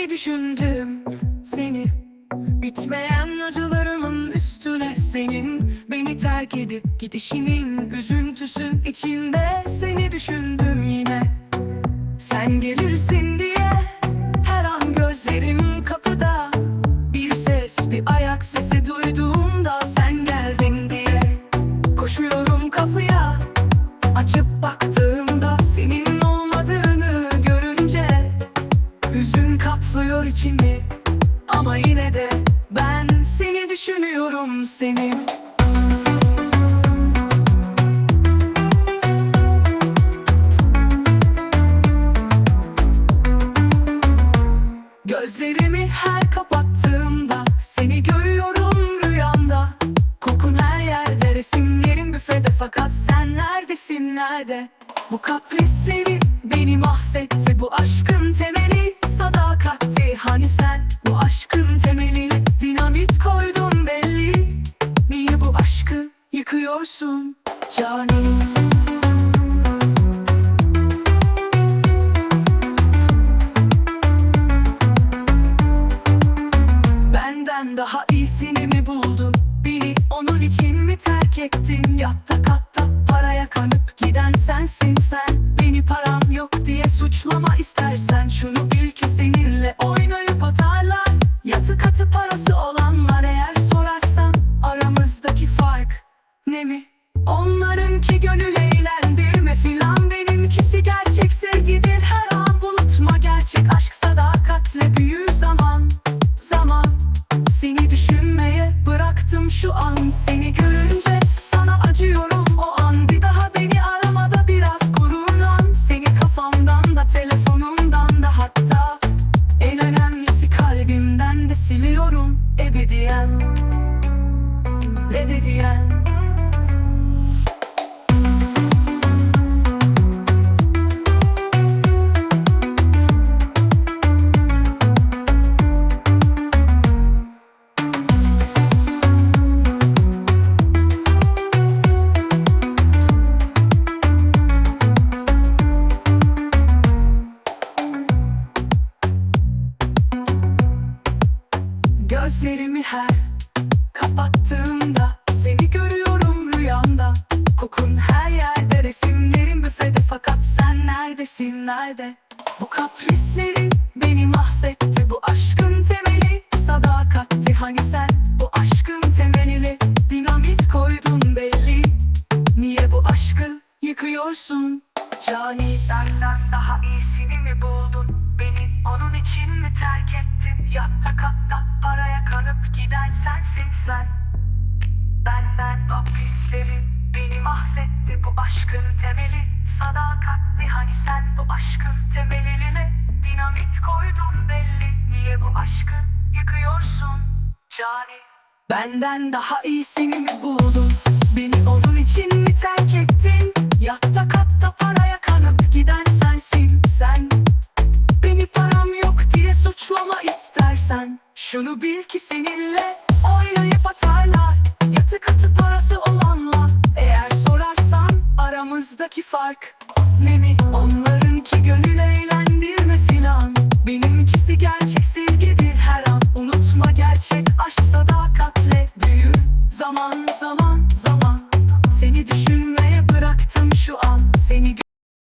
Seni düşündüm seni. Bitmeyen acılarımın üstüne senin. Beni terk edip gidişinin üzüntüsü içinde Seni düşündüm yine. Sen gelirsin diye Her an gözlerim kapıda. Bir ses bir ayak sesi duyduğumda seni. Gözlerimi her kapattığımda Seni görüyorum rüyamda. Kokun her yerde resimlerin büfede. Fakat sen neredesin nerede? Bu kaprislerin beni mahvetti. Bu aşkın temeli sadakatti. Hani sen bu aşkın temeline iyisini mi buldun? Beni onun için mi terk ettin? Yatta katta paraya kanıp giden sensin sen Beni param yok diye suçlama istersen Şunu bil ki seninle oynayıp atarlar Yatı katı parası olanlar şu an Seni görünce sana acıyorum. O an Bir daha beni aramada biraz gururlan. Seni kafamdan da telefonumdan da hatta En önemlisi kalbimden de siliyorum. Ebediyen Ebediyen kapattığımda Seni görüyorum rüyamda. Kokun her yerde resimlerin büfede Fakat sen neredesin nerede? Bu kaprislerin beni mahvetti. Bu aşkın temeli sadakatti Hani sen bu aşkın temeline Dinamit koydun belli. Niye bu aşkı yıkıyorsun? Cani Senden daha iyisini mi buldun? Beni onun için mi terk ettin? Yatta katta paraya kanıp giden sensin sen Benden o pislerin beni mahvetti Bu aşkın temeli sadakatti Hani sen bu aşkın temeline Dinamit koydun belli Niye bu aşkı yıkıyorsun? Cani Benden daha iyisini mi buldun? Beni onun için mi terk ettin? Yatta katta paraya kanıp giden sensin sen Beni param yok diye suçlama istersen Şunu bil ki seninle on.